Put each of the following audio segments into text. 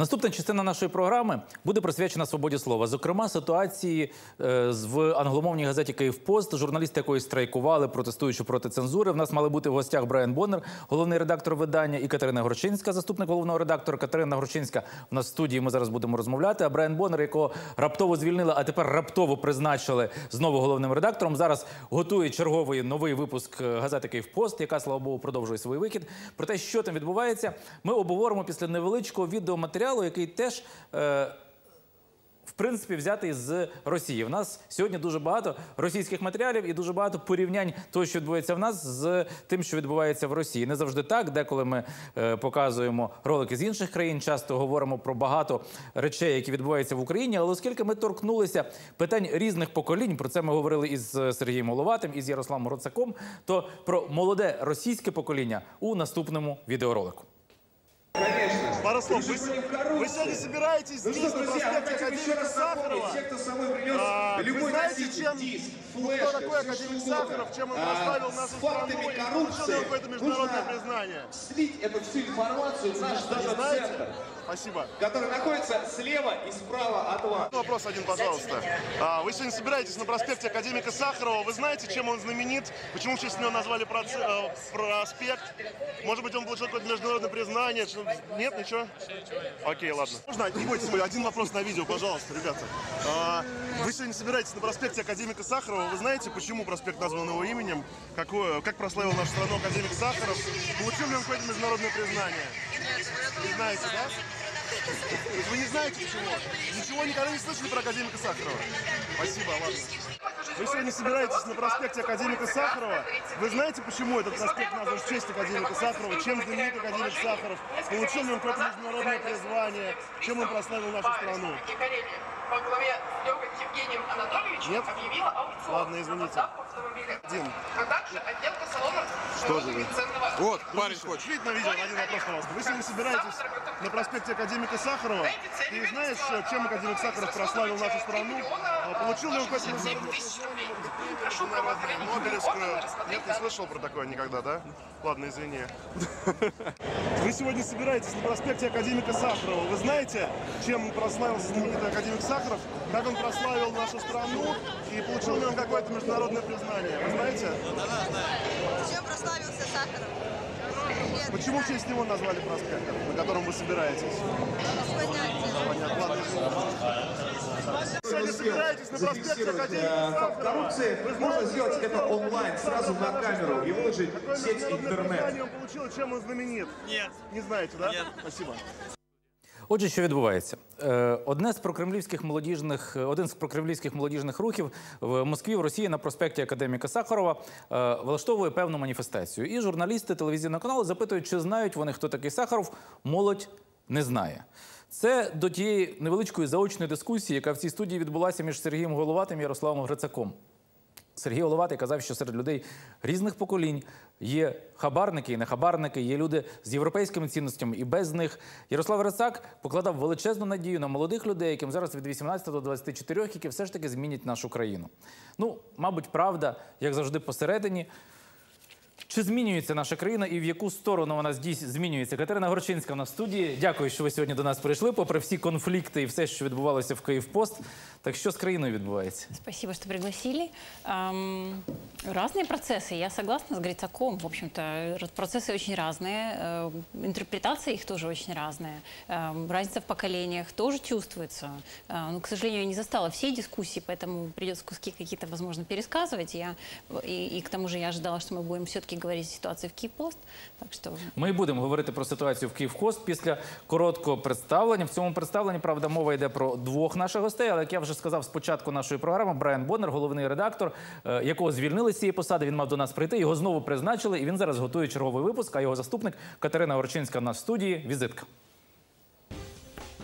Наступна частина нашої програми буде присвячена свободі слова. Зокрема, ситуації е, в англомовній газеті «Київпост», журналісти якої страйкували, протестуючи проти цензури. В нас мали бути в гостях Брайан Боннер, головний редактор видання, і Катерина Горчинська, заступник головного редактора. Катерина Горчинська в нас в студії. Ми зараз будемо розмовляти. А Брайан Боннер, якого раптово звільнили, а тепер раптово призначили знову головним редактором. Зараз готує черговий новий випуск е, газети «Київпост», яка слава Богу продовжує свій вихід. Про те, що там відбувається, ми обговоримо після невеличкого відеоматеріалу, який теж. Е, в принципі, взятий з Росії. В нас сьогодні дуже багато російських матеріалів і дуже багато порівнянь того, що відбувається в нас, з тим, що відбувається в Росії. Не завжди так. Деколи ми е, показуємо ролики з інших країн, часто говоримо про багато речей, які відбуваються в Україні. Але оскільки ми торкнулися питань різних поколінь, про це ми говорили із е, Сергієм Головатим, із Ярославом Роцаком, то про молоде російське покоління у наступному відеоролику. Пару слов. Вы, вы сегодня собираетесь Ну здесь, что, на друзья, проспекте Академика Сахарова. те, кто с собой принес А, вы любой знаете, носитель, чем- диск, кто флешка, такой всё, что Академик Сахаров, чем он а, прославил с нашу страну и получил какое-то международное признание. слить эту всю информацию в наш Знаете? дата-центр, Спасибо. который находится слева и справа от вас. Вопрос один, пожалуйста. А, вы сегодня собираетесь на проспекте Академика Сахарова. Вы знаете, чем он знаменит? Почему в честь него назвали проц- э, проспект? Может быть, он получил какое-то международное признание? Что- Нет, ничего? Окей, ладно. Можно, не бойтесь, один вопрос на видео, пожалуйста, ребята. А, вы сегодня собираетесь на проспекте Академика Сахарова. Вы знаете, почему проспект назван его именем? Какое, как прославил нашу страну Академик Сахаров? Получил ли он какое-то международное признание? Не знаете, да? Вы не знаете ничего. Ничего никогда не слышали про академика Сахарова? Спасибо, ладно. Вы сегодня собираетесь на проспекте Академика Сахарова. Вы знаете, почему этот проспект назван в честь Академика Сахарова? Чем знаменит Академик Сахаров? Получил ли он какое-то международное призвание? Чем он прославил нашу страну? во главе с Евгением Анатольевичем Нет? объявила аукцион Ладно, на извините. автомобиля, Один. а также отделка салона Что же вы? ценного Вот, парень хочет. Ответь на видео на один вопрос, пожалуйста. Вы сегодня собираетесь на проспекте Академика Сахарова. Ты знаешь, чем Академик Сахаров прославил нашу страну? А Получил ли он правоохранительные Нобелевскую. Нет, не слышал про такое никогда, да? Ладно, извини. Вы сегодня собираетесь на проспекте Академика Сахарова. Вы знаете, чем прославился знаменитый Академик Сахаров? Как он прославил нашу страну и получил ли он какое-то международное признание? Вы знаете? Чем прославился Сахаров? Нет, Почему в честь него назвали проспект, на котором вы собираетесь? без понятия. Понятно, ладно. Сегодня собираетесь на проспекте зафиксировать Академика э, факт коррупции, можно сделать это онлайн, сразу на камеру и выложить в Какое сеть международное интернет. признание он получил и чем он знаменит? Нет. Не знаете, да? Нет. Спасибо. Отже, що відбувається? Е, Одне з прокремлівських молодіжних, е, один з прокремлівських молодіжних рухів в Москві в Росії на проспекті Академіка Сахарова е, влаштовує певну маніфестацію. І журналісти телевізійного каналу запитують, чи знають вони, хто такий Сахаров. Молодь не знає. Це до тієї невеличкої заочної дискусії, яка в цій студії відбулася між Сергієм Головатим і Ярославом Грицаком. Сергій Головатий казав, що серед людей різних поколінь є хабарники і нехабарники, є люди з європейськими цінностями і без них. Ярослав Рецак покладав величезну надію на молодих людей, яким зараз від 18 до 24, які все ж таки змінять нашу країну. Ну, мабуть, правда, як завжди, посередині. Чи змінюється наша країна і в яку сторону вона здійс- змінюється? Катерина Горчинська на студії. Дякую, що ви сьогодні до нас прийшли. Попри всі конфлікти і все, що відбувалося в Київпост. Так що з країною відбувається? Спасибо, что пригласили. Ам, разные процессы, я согласна с Грицаком. В общем-то, р- процессы очень разные, э, интерпретация их тоже очень разная. Эм, Разница в поколениях тоже чувствуется. Э, Но, к сожалению, я не застала всей дискуссии, поэтому придется куски какие-то, возможно, пересказывать. Я, и, и к тому же я ожидала, что мы будем все-таки говорить о ситуации в Киевпост. Так что Ми будемо говорити про ситуацію в Київхост після короткого представлення. В цьому представленні, правда, мова йде про двох наших гостей. Але як я вже сказав спочатку нашої програми, Брайан Боннер, головний редактор, е, якого звільнили з цієї посади. Він мав до нас прийти. Його знову призначили, і він зараз готує черговий випуск. А його заступник Катерина Горчинська на студії. Візитка.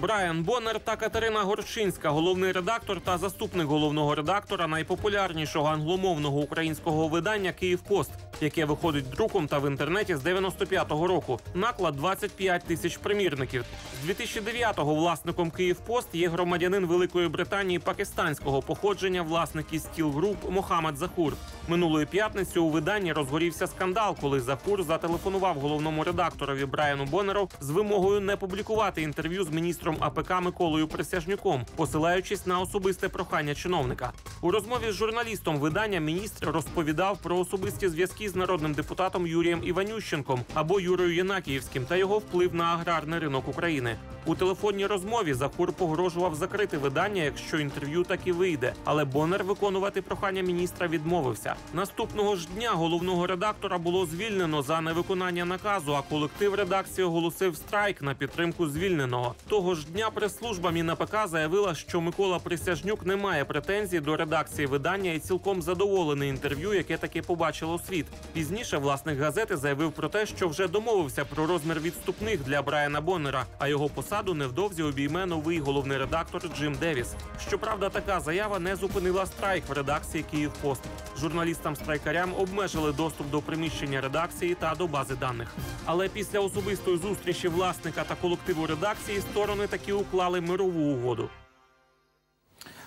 Брайан Боннер та Катерина Горчинська, головний редактор та заступник головного редактора найпопулярнішого англомовного українського видання Київпост, яке виходить друком та в інтернеті з 95-го року. Наклад 25 тисяч примірників. З 2009-го власником Київпост є громадянин Великої Британії пакистанського походження, власник із Steel Group Мохаммед Захур. Минулої п'ятниці у виданні розгорівся скандал, коли Захур зателефонував головному редакторові Брайану Боннеру з вимогою не публікувати інтерв'ю з міністром АПК Миколою Присяжнюком, посилаючись на особисте прохання чиновника. У розмові з журналістом видання міністр розповідав про особисті зв'язки з народним депутатом Юрієм Іванющенком або Юрою Єнакіївським та його вплив на аграрний ринок України. У телефонній розмові Захур погрожував закрити видання, якщо інтерв'ю таки вийде. Але Боннер виконувати прохання міністра відмовився. Наступного ж дня головного редактора було звільнено за невиконання наказу. А колектив редакції оголосив страйк на підтримку звільненого. Того ж дня прес-служба МінАПК заявила, що Микола Присяжнюк не має претензій до редакції видання і цілком задоволений інтерв'ю, яке таки побачило світ. Пізніше власник газети заявив про те, що вже домовився про розмір відступних для Брайана Боннера, а його посаду невдовзі обійме новий головний редактор Джим Девіс. Щоправда, така заява не зупинила страйк в редакції Київпост. Журналістам-страйкарям обмежили доступ до приміщення редакції та до бази даних. Але після особистої зустрічі власника та колективу редакції сторони таки уклали мирову угоду.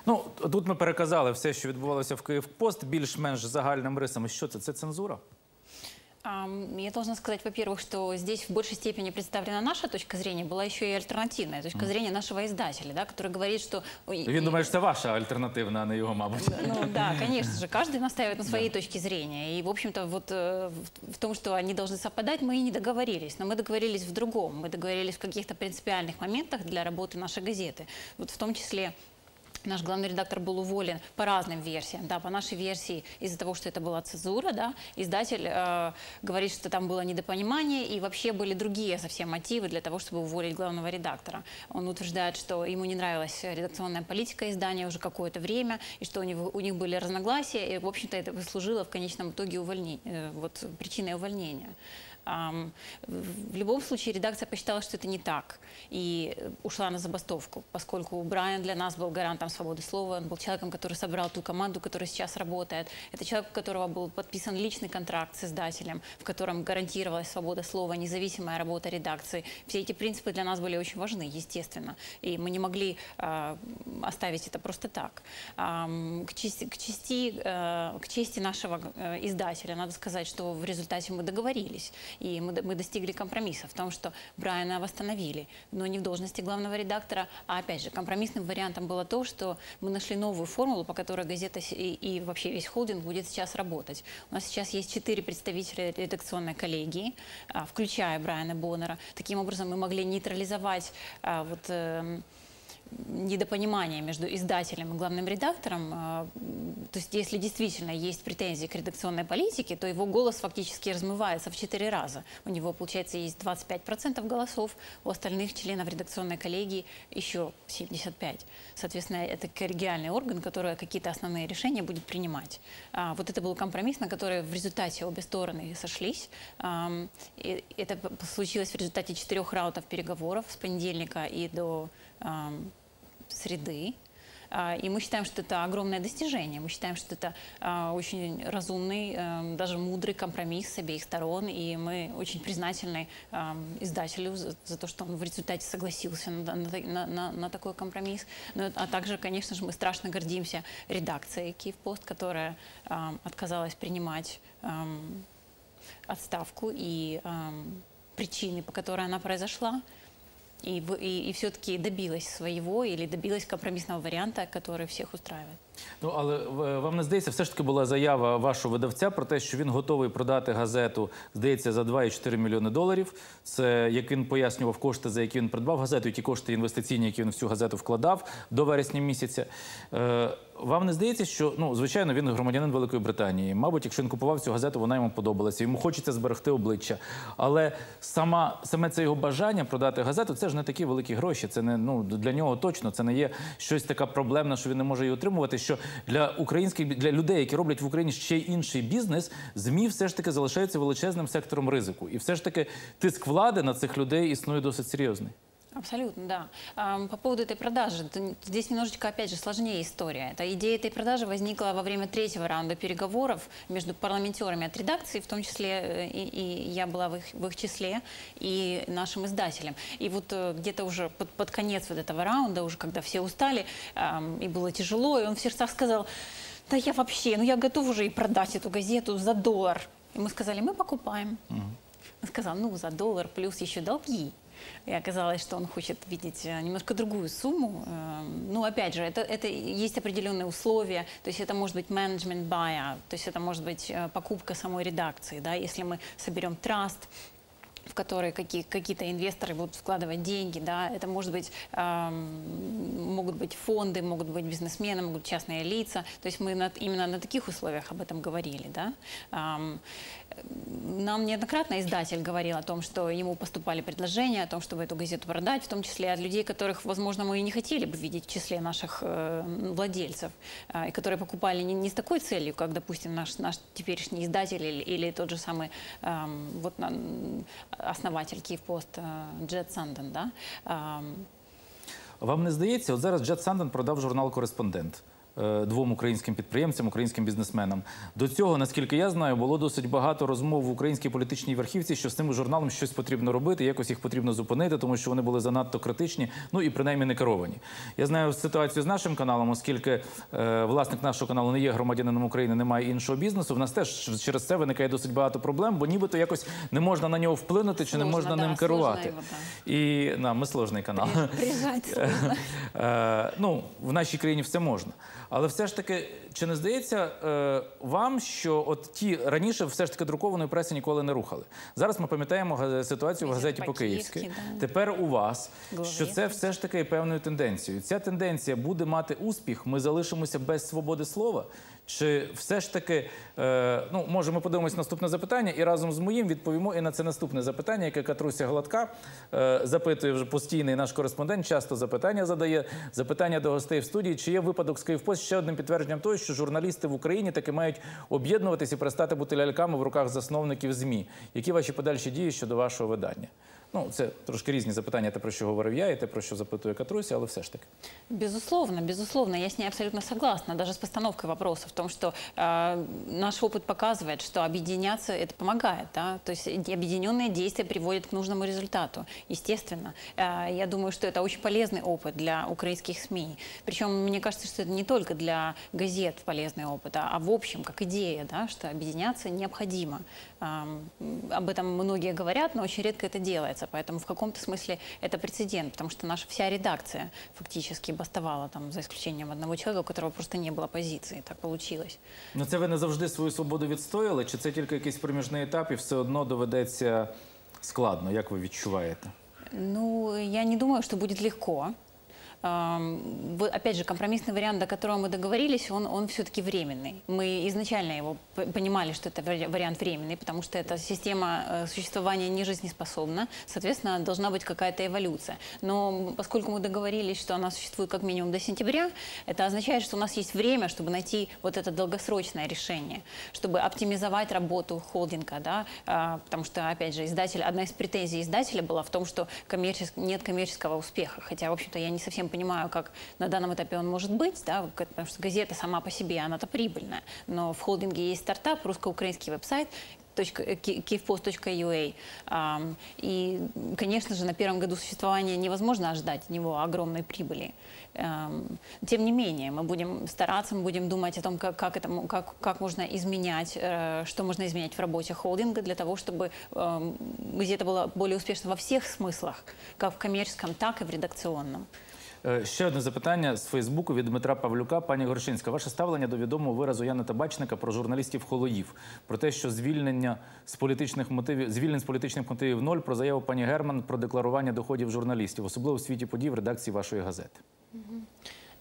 Ну тут ми переказали все, що відбувалося в Київпост, більш-менш загальним рисами. Що це? Це цензура? Ам, Я должна сказать, во-первых, что здесь в большей степени представлена наша точка зрения, была еще и альтернативная точка зрения нашего издателя, да, который говорит, что... ой, Він и- думає, що це ваша альтернативна, а не його, мабуть. Ну да, конечно же, каждый настаивает на своей точке зрения. И, в общем-то, вот э, в- в том, что они должны совпадать, мы и не договорились. Но мы договорились в другом. Мы договорились в каких-то принципиальных моментах для работы нашей газеты. Вот в том числе Наш главный редактор был уволен по разным версиям. Да, по нашей версии из-за того, что это была цензура, да, издатель э, говорит, что там было недопонимание и вообще были другие совсем мотивы для того, чтобы уволить главного редактора. Он утверждает, что ему не нравилась редакционная политика издания уже какое-то время и что у, него, у них были разногласия и, в общем-то, это послужило в конечном итоге увольне- э, вот, причиной увольнения. В любом случае редакция посчитала, что это не так и э, ушла на забастовку, поскольку Брайан для нас был гарантом свободы слова, он был человеком, который собрал ту команду, которая сейчас работает. Это человек, у которого был подписан личный контракт с издателем, в котором гарантировалась свобода слова, независимая работа редакции. Все эти принципы для нас были очень важны, естественно, и мы не могли а, оставить это просто так. Ам, К чести, к чести, э, к чести нашего э, издателя надо сказать, что в результате мы договорились и мы, д- мы достигли компромисса в том, что Брайана восстановили, но не в должности главного редактора, а опять же компромиссным вариантом было то, что мы нашли новую формулу, по которой газета с- и, и вообще весь холдинг будет сейчас работать. У нас сейчас есть четыре представителя редакционной коллегии, а, включая Брайана Боннера. Таким образом мы могли нейтрализовать а, вот эм, недопонимание между издателем и главным редактором. М, То есть, если действительно есть претензии к редакционной политике, то его голос фактически размывается в четыре раза. У него, получается, есть 25% голосов, у остальных членов редакционной коллегии еще 75. Соответственно, это коллегиальный орган, который какие-то основные решения будет принимать. А, Вот это был компромисс, на который в результате обе стороны сошлись. Это случилось в результате четырех раундов переговоров с понедельника и до среды. А, И мы считаем, что это огромное достижение. Мы считаем, что это а, очень разумный, эм, даже мудрый компромисс с обеих сторон. И мы очень признательны издателю за, то, что он в результате согласился на, на- на- на- такой компромисс. Но, а также, конечно же, мы страшно гордимся редакцией Киевпост, которая отказалась принимать отставку и причины, по которой она произошла. И, и, и все-таки добилась своего или добилась компромиссного варианта, который всех устраивает. Ну але вам не здається, все ж таки була заява вашого видавця про те, що він готовий продати газету, здається, за 2,4 мільйони доларів. Це як він пояснював кошти, за які він придбав газету, і ті кошти інвестиційні, які він в цю газету вкладав до вересня місяця. Е, вам не здається, що ну звичайно він громадянин Великої Британії. Мабуть, якщо він купував цю газету, вона йому подобалася. Йому хочеться зберегти обличчя. Але сама саме це його бажання продати газету, це ж не такі великі гроші. Це не ну для нього точно. Це не є щось така проблемна, що він не може її отримувати. Що для українських для людей, які роблять в Україні ще інший бізнес, змі все ж таки залишаються величезним сектором ризику, і все ж таки тиск влади на цих людей існує досить серйозний. Абсолютно, да. По поводу этой продажи, здесь немножечко, опять же, сложнее история. Эта идея этой продажи возникла во время третьего раунда переговоров между парламентерами от редакции, в том числе э, и, и я была в их, в их числе, и нашим издателем. И вот э, где-то уже под, под конец вот этого раунда, уже когда все устали, и было тяжело, и он в сердцах сказал, да я вообще, ну я готов уже и продать эту газету за доллар. И мы сказали, мы покупаем. Он сказал, ну, за доллар плюс еще долги. И оказалось, что он хочет видеть э, немножко другую сумму. Эм, Ну, опять же, это, это есть определенные условия. То есть это может быть management buyout, то есть это может быть э, покупка самой редакции. Да? Если мы соберем траст, в которые какие, какие-то инвесторы будут вкладывать деньги, да, это может быть, эм, могут быть фонды, могут быть бизнесмены, могут быть частные лица, то есть мы над- именно на таких условиях об этом говорили, да. Эм, нам неоднократно издатель говорил о том, что ему поступали предложения о том, чтобы эту газету продать, в том числе от людей, которых, возможно, мы и не хотели бы видеть в числе наших э, владельцев, э, и которые покупали не, не с такой целью, как, допустим, наш, наш теперешний издатель или, или тот же самый эм, вот, на- основатель Киевпост э, Джет Санден, да, Эм, Вам не здається, от зараз Джет Санден продав журнал Кореспондент е, двом українським підприємцям, українським бізнесменам. До цього, наскільки я знаю, було досить багато розмов в українській політичній верхівці, що з цим журналом щось потрібно робити, якось їх потрібно зупинити, тому що вони були занадто критичні, ну і принаймні не керовані. Я знаю ситуацію з нашим каналом, оскільки е, власник нашого каналу не є громадянином України, немає іншого бізнесу. В нас теж через це виникає досить багато проблем, бо нібито якось не можна на нього вплинути чи не можна да, ним керувати. його, І на ми сложний канал. сложно. Е, ну, в нашій країні все можна. Але все ж таки, чи не здається е, вам, що от ті раніше все ж таки друкованої преси ніколи не рухали? Зараз ми пам'ятаємо ситуацію в газеті по-київськи. «По-київськи», Тепер у вас, що це все ж таки певною тенденцією. Ця тенденція буде мати успіх, ми залишимося без свободи слова. Чи все ж таки, е, ну може, ми подивимось наступне запитання, і разом з моїм відповімо і на це наступне запитання, яке Катруся Гладка е, запитує вже постійний наш кореспондент. Часто запитання задає запитання до гостей в студії. Чи є випадок з Київпост ще одним підтвердженням того, що журналісти в Україні таки мають об'єднуватись і перестати бути ляльками в руках засновників змі? Які ваші подальші дії щодо вашого видання? Ну, це трошки різні запитання, те про що говорив я, і те про що запитує Катруся, але все ж таки. Безусловно, безусловно, я с ней абсолютно согласна, даже с постановкой вопроса в том, что э, наш опыт показывает, что объединяться это помогает, да, то есть и объединенные действия приводят к нужному результату, естественно. Э, я думаю, что это очень полезный опыт для украинских СМИ, причем мне кажется, что это не только для газет полезный опыт, а, а в общем, как идея, да, что объединяться необходимо. Эм, об этом многие говорят, но очень редко это делается, поэтому в каком-то смысле это прецедент, потому что наша вся редакция фактически бастовала там, за исключением одного человека, у которого просто не было позиции. Так получилось. Ну, це ви не завжди свою свободу відстояли, чи це тільки якийсь проміжний етап і все одно доведеться складно, як ви відчуваєте? Ну, я не думаю, что будет легко. Опять же, компромиссный вариант, до которого мы договорились, он, он все-таки временный. Мы изначально его понимали, что это вари- вариант временный, потому что эта система э, существования не жизнеспособна, соответственно, должна быть какая-то эволюция. Но поскольку мы договорились, что она существует как минимум до сентября, это означает, что у нас есть время, чтобы найти вот это долгосрочное решение, чтобы оптимизовать работу холдинга, да, а, потому что, опять же, издатель, одна из претензий издателя была в том, что коммерчес- нет коммерческого успеха, хотя, в общем-то, я не совсем понимаю, как на данном этапе он может быть, да, потому что газета сама по себе, она-то прибыльная, но в холдинге есть стартап, русско-украинский веб-сайт, точка- э, И, конечно же, на первом году существования невозможно ожидать от него огромной прибыли. Тем не менее, мы будем стараться, мы будем думать о том, как, как, это, как, как можно изменять, э, что можно изменять в работе холдинга для того, чтобы газета была более успешна во всех смыслах, как в коммерческом, так и в редакционном. Е, Ще одне запитання з Фейсбуку від Дмитра Павлюка. Пані Горшинська, ваше ставлення до відомого виразу Яна Табачника про журналістів холоїв, про те, що звільнення з політичних мотивів, звільнень з політичних мотивів ноль, про заяву пані Герман про декларування доходів журналістів, особливо в світі подій в редакції вашої газети.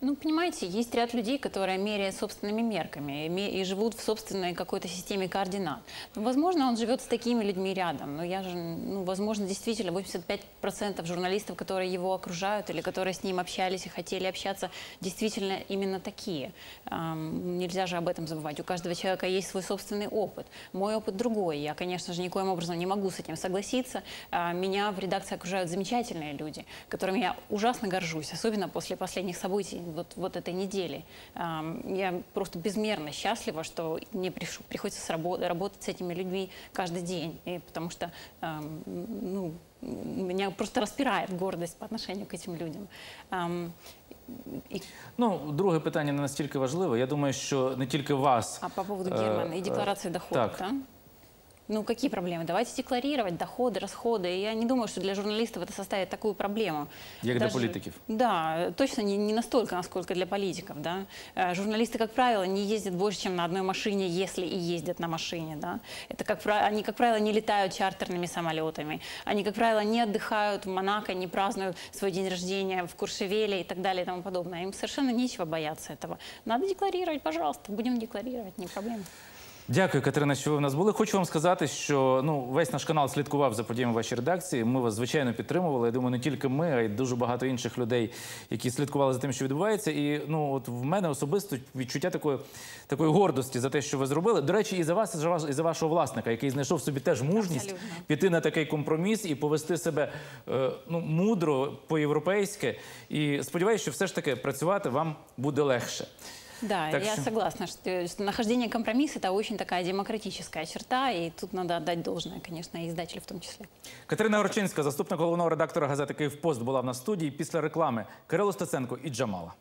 Ну, понимаете, есть ряд людей, которые меряют собственными мерками и, живут в собственной какой-то системе координат. Ну, возможно, он живет с такими людьми рядом, но я же, ну, возможно, действительно 85% журналистов, которые его окружают или которые с ним общались и хотели общаться, действительно именно такие. Ам, нельзя же об этом забывать. У каждого человека есть свой собственный опыт. Мой опыт другой. Я, конечно же, никоим образом не могу с этим согласиться. А, Меня в редакции окружают замечательные люди, которыми я ужасно горжусь, особенно после последних событий вот, вот этой недели. Ам, Я просто безмерно счастлива, что мне приш- приходится с рабо- работать с этими людьми каждый день, и потому что ам, ну, меня просто распирает гордость по отношению к этим людям. Ам, и- Ну, друге питання не настільки важливе. Я думаю, що не тільки вас. а по поводу э, Германа и э, декларации доходов, так. Ну, какие проблемы? Давайте декларировать доходы, расходы. Я не думаю, что для журналистов это составит такую проблему. Як для політиків. Да, точно не, не настолько, насколько для политиков. Да? Э, Журналисты, как правило, не ездят больше, чем на одной машине, если и ездят на машине. Да? Это, как, они, как правило, не летают чартерными самолетами. Они, как правило, не отдыхают в Монако, не празднуют свой день рождения в Куршевеле и так далее и тому подобное. Им совершенно нечего бояться этого. Надо декларировать, пожалуйста, будем декларировать, не проблема. Дякую, Катерина, що ви в нас були. Хочу вам сказати, що ну весь наш канал слідкував за подіями вашій редакції. Ми вас звичайно підтримували. Я думаю, не тільки ми, а й дуже багато інших людей, які слідкували за тим, що відбувається. І ну от в мене особисто відчуття такої, такої гордості за те, що ви зробили. До речі, і за вас, і за вас, і за вашого власника, який знайшов собі теж мужність Абсолютно. піти на такий компроміс і повести себе е, ну мудро по-європейськи. І сподіваюся, що все ж таки працювати вам буде легше. Да, Так я что- согласна, что, что нахождение компромисса – это очень такая демократическая черта, и тут надо отдать должное, конечно, и издателю в том числе. Катерина Горчинська, заступник головного редактора газети Київпост, була в нас в студії після реклами Кирило Стеценко і Джамала.